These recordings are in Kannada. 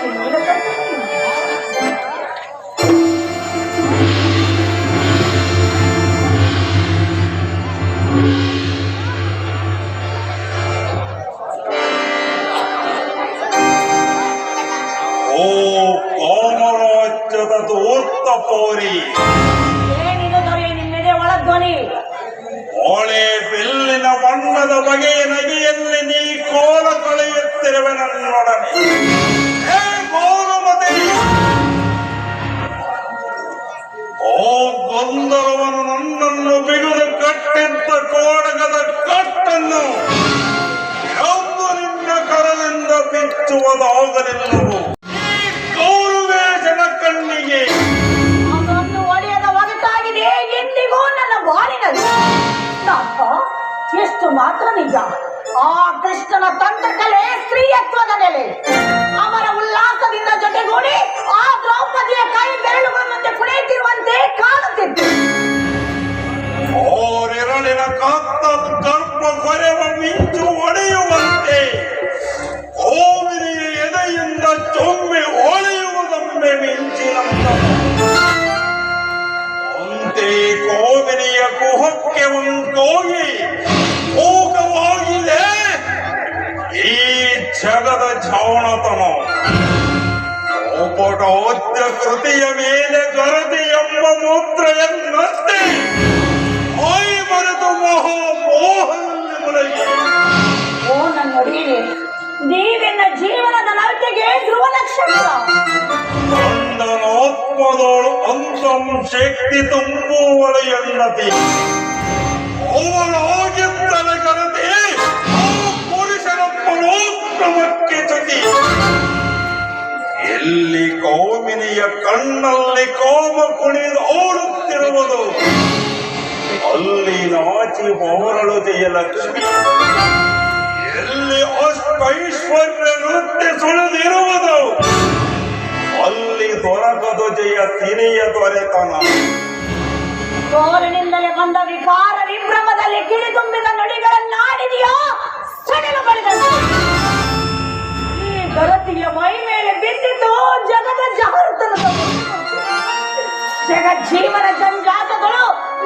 família ಜಗದ ಜಾಣತನ ಒಬ್ಬಟೋದ್ಯ ಕೃತಿಯ ಮೇಲೆ ಕರತಿ ಎಂಬ ಮೂತ್ರಯನ್ನಷ್ಟೇ ಆಯ್ ಮರೆತು ಮಹಾ ಒಡೆಯರೆ ನೀವೆನ್ನ ಜೀವನದ ನಲ್ತೆಗೆ ಧ್ರುವ ನಕ್ಷತ್ರ ಗಂಡನಾತ್ಮದೋಳು ಅಂತಂ ಶಕ್ತಿ ತುಂಬುವಳ ಎನ್ನತಿ. ಅವಳಾಗಿದ್ದಲ ತಲೆ ಆ ಕಣ್ಣಲ್ಲಿ ಕೋಮ ಕುಣಿದು ಓಡುತ್ತಿರುವುದು. ಅಲ್ಲಿ ನಾಚಿ ಹೊರಳು ಲಕ್ಷ್ಮಿ ಎಲ್ಲಿ ಅಷ್ಟೈಶ್ವರ್ಯ ನೃತ್ಯ ಸುಳಿದಿರುವುದು. ಅಲ್ಲಿ ದೊರಕದು ಜಯ ತಿನಿಯ ದೊರೆತನ. ಸೋಲಿನಿಂದಲೇ ಬಂದ ವಿಕಾರ ವಿಭ್ರಮದಲ್ಲಿ ಕಿಡಿ ತುಂಬಿದ ನುಡಿಗಳನ್ನಾಡಿದೆಯೋ? ಸಡಿಲು ಬಡಿದನು ಈ ಗರತಿಯ ಮೈ ಮೇಲೆ ಬಿದ್ದಿತು ಜಗದ ಜಾಗೃತನ ಜಗಜ್ಜೀವನ ಜಂಜಾತಗಳು ನೀವು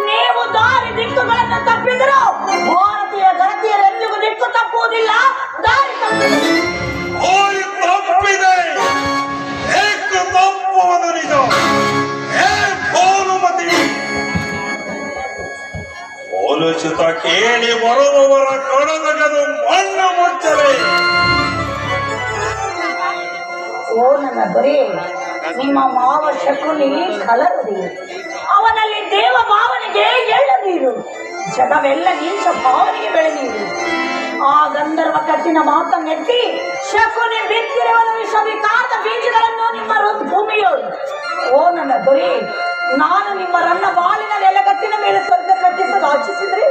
ನನ್ನ ದೊರೆ ನಿಮ್ಮ ಮಾವ ಶಕುನಿ ಕಲರದಿ ಅವನಲ್ಲಿ ದೇವ ಭಾವನೆಗೆ ಎಳ್ಳ ನೀರು ಜಗವೆಲ್ಲ ನೀಚ ಭಾವನೆಗೆ ಬೆಳೆದೀರು ಆ ಗಂಧರ್ವ ಕಟ್ಟಿನ ಮಾತನ್ನೆತ್ತಿ ಶಕುನಿ ಬಿತ್ತಿರುವ ವಿಷವಿಕಾತ ಬೀಜಗಳನ್ನು ನಿಮ್ಮ ಭೂಮಿಯೋ ಓ ನನ್ನ ದೊರೆ ನಾನು ನಿಮ್ಮ ರನ್ನ ಬಾಳಿನ ನೆಲಗಟ್ಟಿನ ಮೇಲೆ ಸ್ವರ್ಗ ಕಟ್ಟಿಸಲು ಆಚಿಸಿದ್ರೆ?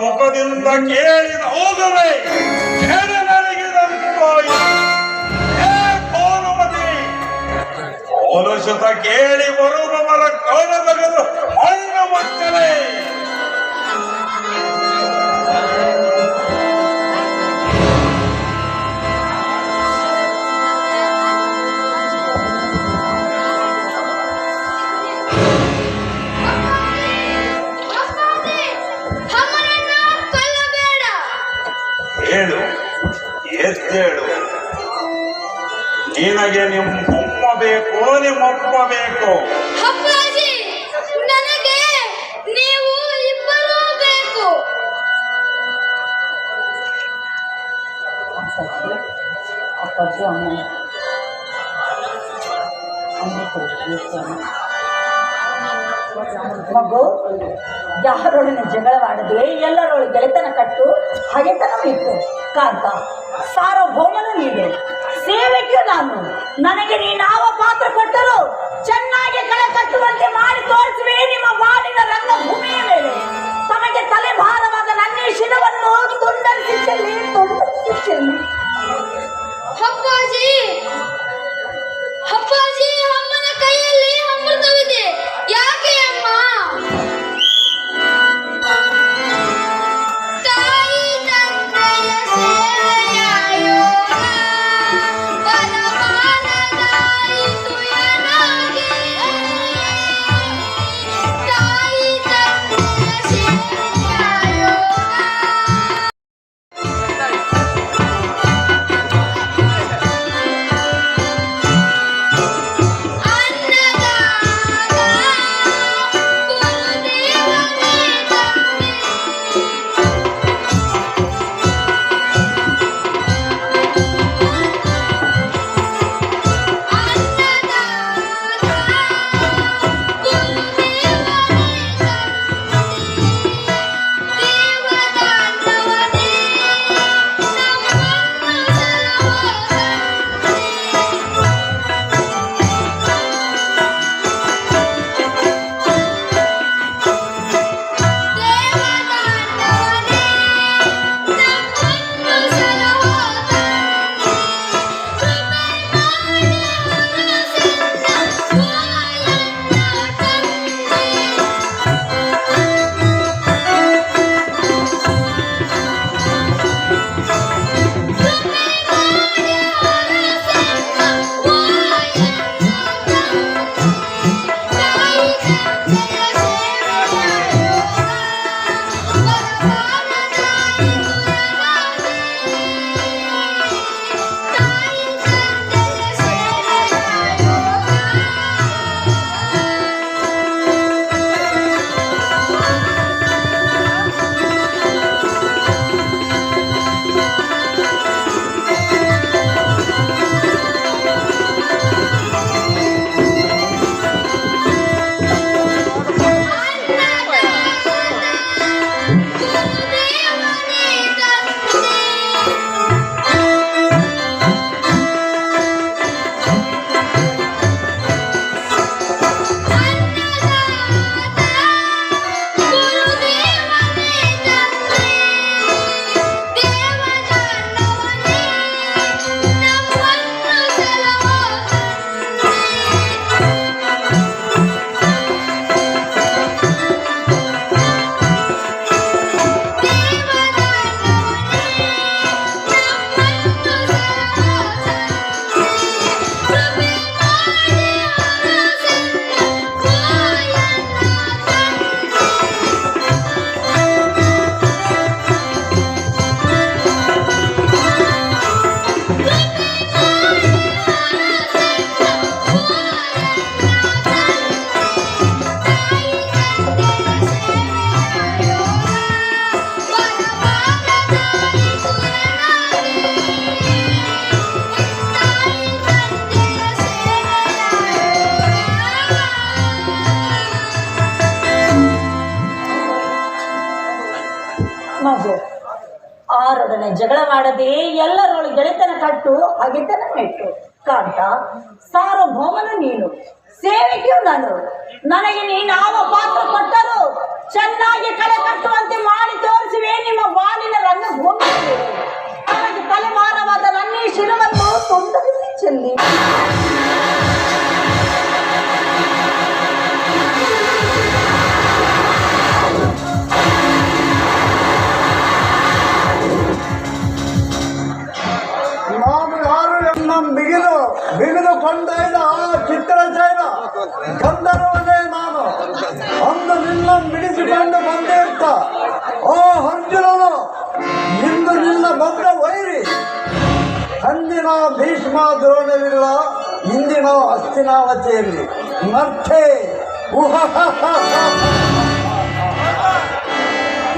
ಮುಖದಿಂದ ಕೇಳಿದ ಹೋಗವೇ. ಹೋಲಿಸುತ್ತ ಕೇಳಿ ಬರುವವರ ಕಡಲಗದು ಮಣ್ಣು ಮುಚ್ಚಲೆ ಅವರನ್ನ ಕೊಲ್ಲಬೇಡ. ಹೇಳು ಎದ್ದೇಳು. ನಿನಗೆ ನಿಮ್ಮ ಬೇಕು ನಿಮ್ಮಪ್ಪ ಬೇಕು ಅಪ್ಪಾಜಿ ನನಗೆ ನೀವು ಇಬ್ಬರೂ ಬೇಕು. ಅಪ್ಪಾಜಿ ಅಪ್ಪಾಜಿ ಅಮ್ಮ ಮಗು ಯಾರೊಡನೆ ಜಗಳವಾಡದೆ ಎಲ್ಲರೊಳಗೆ ಗೆಳೆತನ ಕಟ್ಟು ಹಗೆತನ ಬಿಟ್ಟು ಕಾಂತ ಸಾರ್ವಭೌಮನ ನೀಡು ಸೇವೆಗೆ ನಾನು. ನನಗೆ ನೀನಾವ ಪಾತ್ರ ಕೊಟ್ಟರು ಆರೊಡನೆ ಜಗಳ ಮಾಡದೆ ಎಲ್ಲರೊಳಗೆ ಗೆಳೆತನ ಕಟ್ಟು ಹಾಗೆತನ ಮೆಟ್ಟು. ಕಾಂತ ಸಾರ್ವಭೌಮನ ನೀನು. ಸೇವಿಕೆಯು ನಾನು. ನನಗೆ ನೀನಾವ ಪಾತ್ರ ಕೊಟ್ಟರು ಚೆನ್ನಾಗಿ ಕಲೆ ಕಟ್ಟುವಂತೆ ಮಾಡಿ ತೋರಿಸುವೆ ನಿಮ್ಮ ಬಾಲಿನ ರಂಗಭೂಮಿ ನನಗೆ ತಲೆಮಾರವಾದ ನನ್ನೇ ಶಿರವನ್ನು ತೊಂದರಿಸಿ ಚೆಲ್ಲಿ. ಅಂದು ನಿನ್ನ ಬಂದೆ ಬಂದಿರ್ತ ಓ ಅರ್ಜುನನು ನಿಂದು ನಿನ್ನ ಬಂದ ವೈರಿ. ಅಂದಿನ ಭೀಷ್ಮ ದ್ರೋಣವಿಲ್ಲ ಇಂದಿನ ಹಸ್ತಿನಾವತಿಯಲ್ಲಿ ಮತ್ತೆ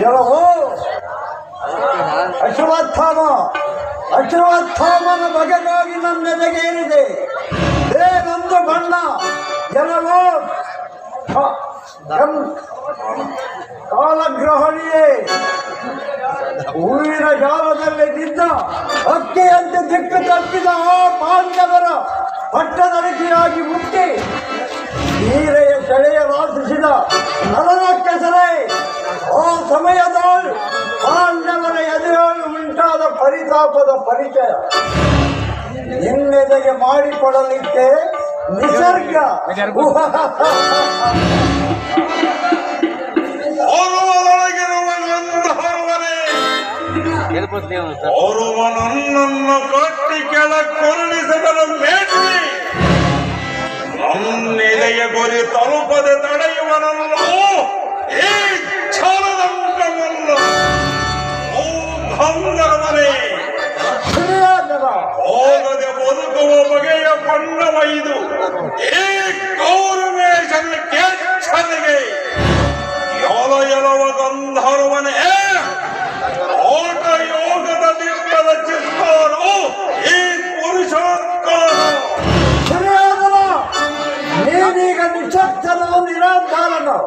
ಎಲ್ಲವೋ ಅಶ್ವತ್ಥಾಮ, ಅಶ್ವತ್ಥಾಮನ ಬಗೆಗಾಗಿ ನನ್ನ ಎದೆಗೆ ಏರಿದೆ ಏನೊಂದು ಬಣ್ಣ ಎಲ್ಲವೋ ಕಾಲಗ್ರಹಣಿಯೇ ಹೂವಿನ ಜಾಲದಲ್ಲಿ ಬಿದ್ದ ಅಕ್ಕಿಯಂತೆ ದಿಕ್ಕು ತಪ್ಪಿದ ಆ ಪಾಂಡವರ ಪಟ್ಟದಡಿಕೆಯಾಗಿ ಮುಟ್ಟಿ ನೀರೆಯ ಸೆಳೆಯ ವಾಸಿಸಿದ ನರನ ಕೆಸರೆ ಆ ಸಮಯದ ಪಾಂಡವರ ಎದುರಾಗಿ ಉಂಟಾದ ಪರಿತಾಪದ ಪರಿಚಯ. ನಿನ್ನೆದೆಗೆ ಮಾಡಿಕೊಡಲಿಕ್ಕೆ ನಿಸರ್ಗ. ಓರ್ವ ನನ್ನನ್ನು ಕಟ್ಟಿ ಕೆಳ ಕೊರಳಿಸದರ ಮೇಟಿ ನನ್ನೆದೆಯ ಗುರಿ ತಲುಪದೆ ತಡೆಯುವನಲ್ಲ ಈ ಛಲದಂಕವಲ್ಲ ಓ ಗಂಧರ್ವನೇ ಸರಿಯಾದದ ಹೋಗದೆ ಬದುಕುವ ಬಗೆಯ ಬಣ್ಣವೈದು ಈ ಕೌರವೇಶನ ಕೆಚ್ಚನಿಗೆ ಯೋಲ ಎಲವ ಗಂಧರ್ವನೇ ನಿರಾಧಾರನು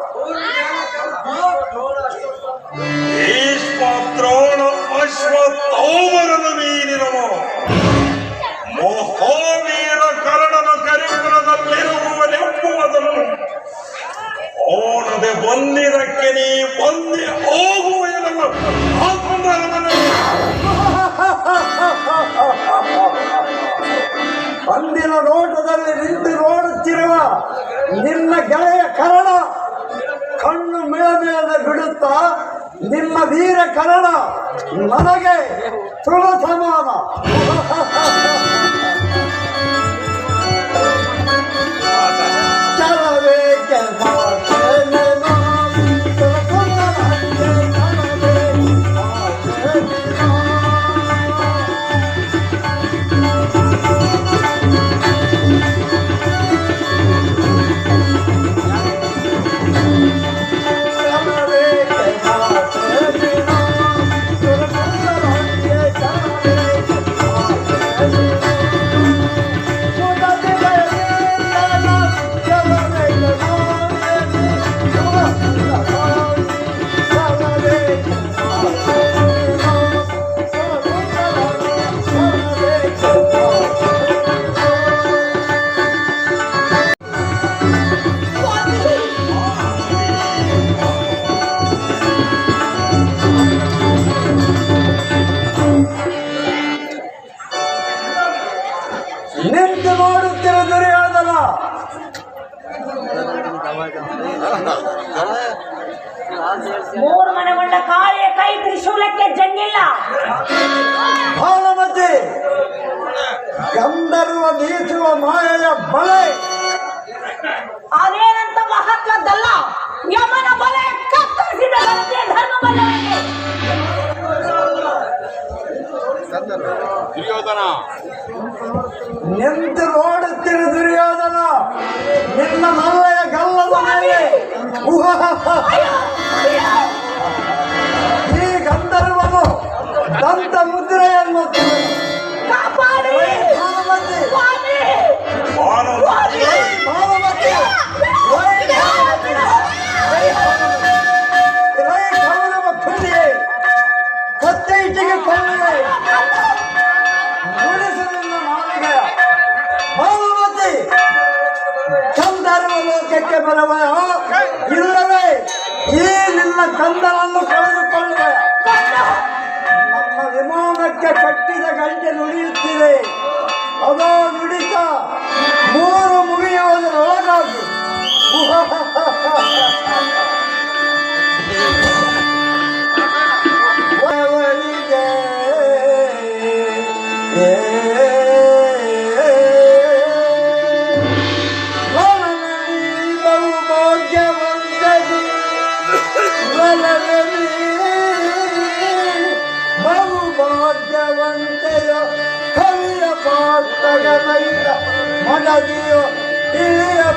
ಭೀಷ್ಮ ದ್ರೋಣ ಅಶ್ವತ್ಥೌಮರನು ಮೀರಿನವ ಮಹಾವೀರ ಕರ್ಣನ ಕರಿಪುರದಲ್ಲಿರುವನೆಂಬುವುದನ್ನು ಓಣದೆ ಬಂದಿರಕ್ಕೆ ನೀ ಅಂದಿನ ನೋಟದಲ್ಲಿ ನಿಂತು ನೋಡುತ್ತಿರುವ ನಿನ್ನ ಗೆಳೆಯ ಕರಣ ಕಣ್ಣು ಮೇಲೆ ಬಿಡುತ್ತಾ ನಿಮ್ಮ ವೀರ ಕರಣ ನನಗೆ ತುಳ ಸಮಾನ. ಗಂಧರ್ವ ಬೀಸುವ ಮಾಯೆಯ ಬಲೆ ಅದೇನಂತ ಮಹತ್ವದ್ದಲ್ಲ? ಯಮನ ಬಲೆ ದುರ್ಯೋಧನ ಧರ್ಮ ಬಲ್ಲವನಿಗೆ ನಿಂತು ನೋಡುತ್ತಿರು ದುರ್ಯೋಧನ. ನಿನ್ನ ಮಲ್ಲೆಯ ಗಲ್ಲದ ಮೇಲೆ. ಈ ಗಂಧರ್ವನು ದಂತ ಮುದ್ರೆಯನ್ನು ಕಾಪಾಡಿ. ಲೋಕಕ್ಕೆ ಬರುವ ಇಲ್ಲವೇ ಈ ನಿನ್ನ ಕಂದರನ್ನು ಕಳೆದುಕೊಳ್ಳುವ ನಮ್ಮ ವಿಮಾನಕ್ಕೆ ಕಟ್ಟಿದ ಗಂಟೆ ನುಡಿಯುತ್ತಿದೆ ಅದೋ ಅವಳಿಗೆ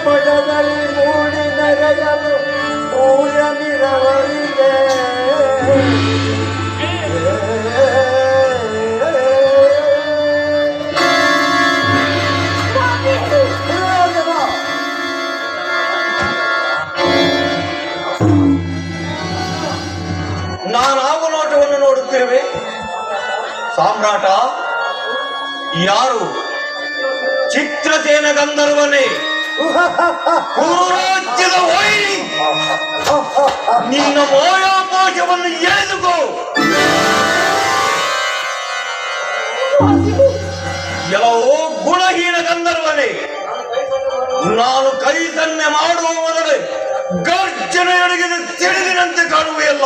ಪದದಲ್ಲಿ ಮೂಡಿ ನೆರೆಯಲು ಊರ ನಿರವರಿಗೆ ನಾನಾವ ನೋಟವನ್ನು ನೋಡುತ್ತಿರುವೆ ಸಾಮ್ರಾಟ ಯಾರು ಚಿತ್ರಸೇನ ಗಂಧರ್ವನೇ ಕುರುರಾಜ್ಯದ ಹೋಯಿ ನಿನ್ನ ಮಾಯಾಪಾಶವನ್ನು ಎಳೆದುಕೋ. ಎಲ್ಲವೋ ಗುಣಹೀನ ಗಂಧರ್ವನೇ. ನಾನು ಕೈ ಸನ್ನೆ ಮಾಡುವ ಮೊದಲೇ ಗರ್ಜನೆಯೊಳಗಿದ ತಿಳಿದಿನಂತೆ ಕಾಣುವೆಯಲ್ಲ.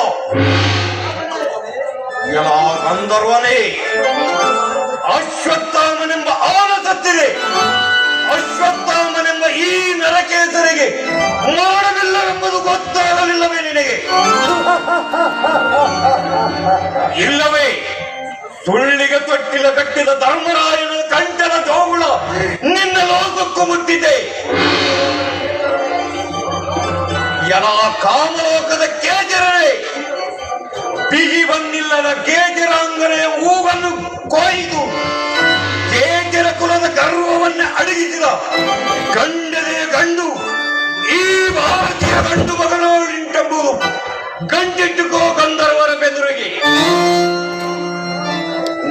ಎಲ್ಲ ಗಂಧರ್ವನೇ, ಅಶ್ವತ್ಥಾಮನೆಂಬ ಆನ ಸತ್ತಿದೆ ಅಶ್ವತ್ಥಾಮನೆಂಬ ಈ ನರಕೇಸರಿಗೆ ಮಾಡಲಿಲ್ಲವೆಂಬುದು ಗೊತ್ತಾಗಲಿಲ್ಲವೇ ನಿನಗೆ? ಇಲ್ಲವೇ. ಸುಳ್ಳಿಗೆ ತೊಟ್ಟಿಲ ಕಟ್ಟಿದ ಧರ್ಮರಾಯನ ಕಂಠನ ಜೋಗುಳ ನಿನ್ನ ಲೋಕಕ್ಕೂ ಮುಟ್ಟಿದೆ. ಎಲ್ಲ ಕಾಮಲೋಕದ ಕೇಜರೇ, ಬಿಗಿ ಬಂದಿಲ್ಲದ ಕೇಜರಾಂಗನೆಯ ಹೂವನ್ನು ಕೊಯ್ದು ಕುಲದ ಗರ್ವವನ್ನ ಅಡಗಿಸಿದ ಗಂಡನೇ ಗಂಡು, ಈ ಭಾರತೀಯ ಗಂಡು ಮಗನೋಡಿಂಟೆಂಬುದು ಗಂಟಿಟ್ಟುಕೋ ಗಂಧರ್ವರ ಬೆದುರಿಗೆ.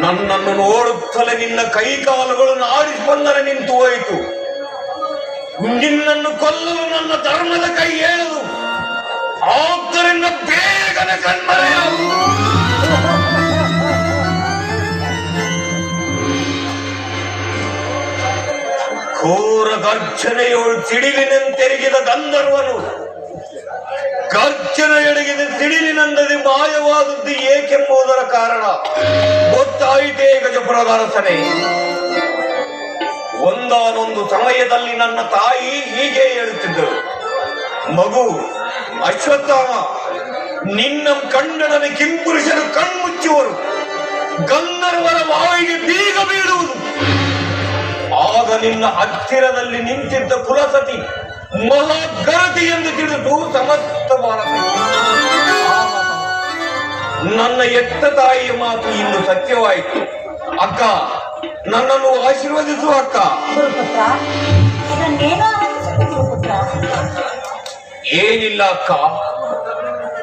ನನ್ನನ್ನು ನೋಡುತ್ತಲೇ ನಿನ್ನ ಕೈಕಾಲುಗಳು ನಾಡಿ ಬಂದರೆ ನಿಂತು ಹೋಯಿತು. ನಿನ್ನನ್ನು ಕೊಲ್ಲಲು ನನ್ನ ಧರ್ಮದ ಕೈ ಹೇಳದು ಆದ್ದರಿಂದ ಬೇಗನೆ ಕಣ್ಮರೆಯ. ಘೋರ ಗರ್ಜನೆಯೋಳು ಸಿಡಿಲಿನಂತೆರಗಿದ ಗಂಧರ್ವನು. ಗರ್ಜನೆಯೊಳಗಿದ ಸಿಡಿಲಿನಂದದೆ ಮಾಯವಾದದ್ದು ಏಕೆಂಬುದರ ಕಾರಣ. ಗೊತ್ತಾಯಿತೇ ಗಜಪುರದರಸನೇ. ಒಂದಾನೊಂದು ಸಮಯದಲ್ಲಿ ನನ್ನ ತಾಯಿ ಹೀಗೆ ಹೇಳುತ್ತಿದ್ದರು. ಮಗು, ಅಶ್ವತ್ಥಾಮ, ನಿನ್ನ ಕಂಡನ ಕಿಂಪುರುಷರು ಕಣ್ಮುಚ್ಚುವರು. ಗಂಧರ್ವರ ಬೀಳುವುದು ನಿನ್ನ ಹತ್ತಿರದಲ್ಲಿ ನಿಂತಿದ್ದ ಕುಲಸತಿ ಮಹಾಗರತಿ ಎಂದು ತಿಳಿದು ಸಮಸ್ತ ಭಾರತ ನನ್ನ ಎತ್ತ ತಾಯಿಯ ಮಾತು ಇಂದು ಸತ್ಯವಾಯಿತು. ಅಕ್ಕ ನನ್ನನ್ನು ಆಶೀರ್ವದಿಸು ಅಕ್ಕ. ಏನಿಲ್ಲ ಅಕ್ಕ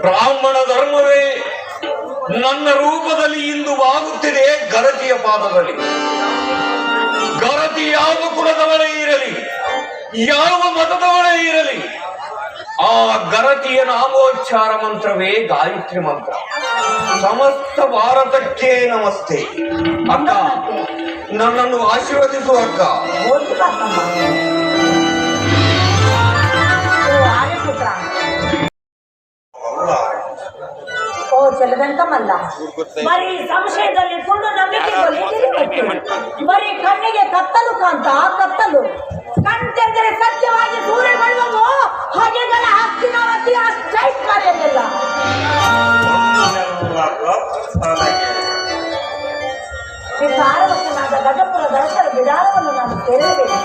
ಬ್ರಾಹ್ಮಣ ಧರ್ಮವೇ ನನ್ನ ರೂಪದಲ್ಲಿ ಇಂದು ಬಾಗುತ್ತಿದೆ ಗರತಿಯ ಪಾದದಲ್ಲಿ ಗರತಿ ಯಾವ ಕುಲದವಳೇ ಇರಲಿ, ಯಾವ ಮತದವಳೇ ಇರಲಿ, ಆ ಗರತಿಯ ನಾಮೋಚ್ಚಾರ ಮಂತ್ರವೇ ಗಾಯತ್ರಿ ಮಂತ್ರ. ಸಮಸ್ತ ಭಾರತಕ್ಕೆ ನಮಸ್ತೆ. ಅಕ್ಕ, ನನ್ನನ್ನು ಆಶೀರ್ವದಿಸು ಅಕ್ಕ. ಓ ಚಲದಂಕಮಲ್ಲ ಬರೀ ಸಂಶಯದಲ್ಲಿ ಕೊಂಡು ನಂಬಿಕೆ. ಬರೀ ಕಣ್ಣಿಗೆ ಕತ್ತಲು ಕಾಂತ ಕತ್ತಲು. ಕಣ್ತೆಂದರೆ ಸತ್ಯವಾಗಿ ಸೂರ್ಯ ಮಾಡುವ ಹೊಗೆಗಳ ಹಸ್ತಿನಾವತಿ ಅಷ್ಟೈಟ್ ಕಾರ್ಯವಿಲ್ಲ ವಿಕಾರವಶನಾದ ಗಜಪುರ ದರ್ಶನ ವಿಧಾನವನ್ನು ನಾನು ಸೇರಬೇಕು